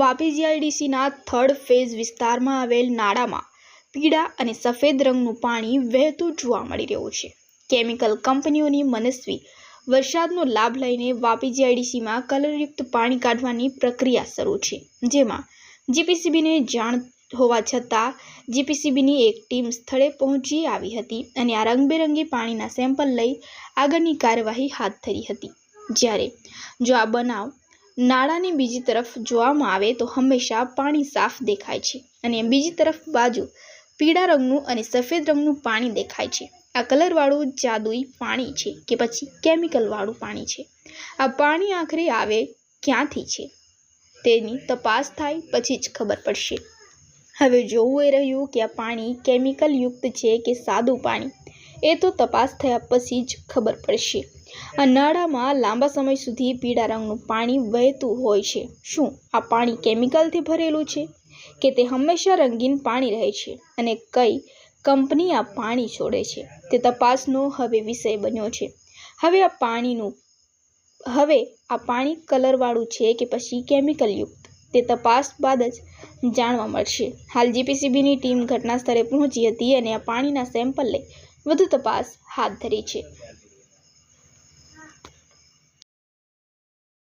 Vapi જીઆઈડીસીના third phase વિસ્તારમાં આવેલ નાળામાં પીળા અને સફેદ રંગનું પાણી વહેતું જોવા મળી રહ્યું છે. કેમિકલ કંપનીઓની મનસ્વી વરસાદનો લાભ લઈને વાપી જીઆઈડીસીમાં કલરયુક્ત પાણી કાઢવાની પ્રક્રિયા શરૂ છે, જેમાં જીપીસીબીને જાણ હોવા છતાં જીપીસીબીની એક ટીમ સ્થળે પહોંચી આવી હતી અને આ રંગબેરંગી પાણીના સેમ્પલ લઈ આગળની કાર્યવાહી હાથ ધરી હતી. જ્યારે જો આ બનાવ નાળાની બીજી તરફ જોવામાં આવે તો હંમેશા પાણી સાફ દેખાય છે અને બીજી તરફ બાજુ પીળા રંગનું અને સફેદ રંગનું પાણી દેખાય છે. આ કલરવાળું જાદુઈ પાણી છે કે પછી કેમિકલવાળું પાણી છે. આ પાણી આખરે આવે ક્યાંથી છે? તેની તપાસ થાય પછી જ ખબર પડશે. હવે જોવું એ રહ્યું કે આ પાણી કેમિકલયુક્ત છે કે સાદું પાણી? એ તો તપાસ થયા પછી જ ખબર પડશે. નાળામાં લાંબા સમય સુધી પીળા રંગનું પાણી વહેતું હોય છે. શું આ પાણી કેમિકલથી ભરેલું છે કે તે હંમેશા રંગીન પાણી રહે છે અને કઈ કંપની આ પાણી છોડે છે? તે તપાસનો હવે વિષય બન્યો છે. હવે આ પાણીનું, હવે આ પાણી કલરવાળું છે કે પછી કેમિકલયુક્ત? તે તપાસ બાદ જ જાણવા મળશે. હાલ જીપીસીબીની ટીમ ઘટના સ્થળે પહોંચી હતી અને આ પાણીના સેમ્પલ લઈ વધુ તપાસ હાથ ધરી છે.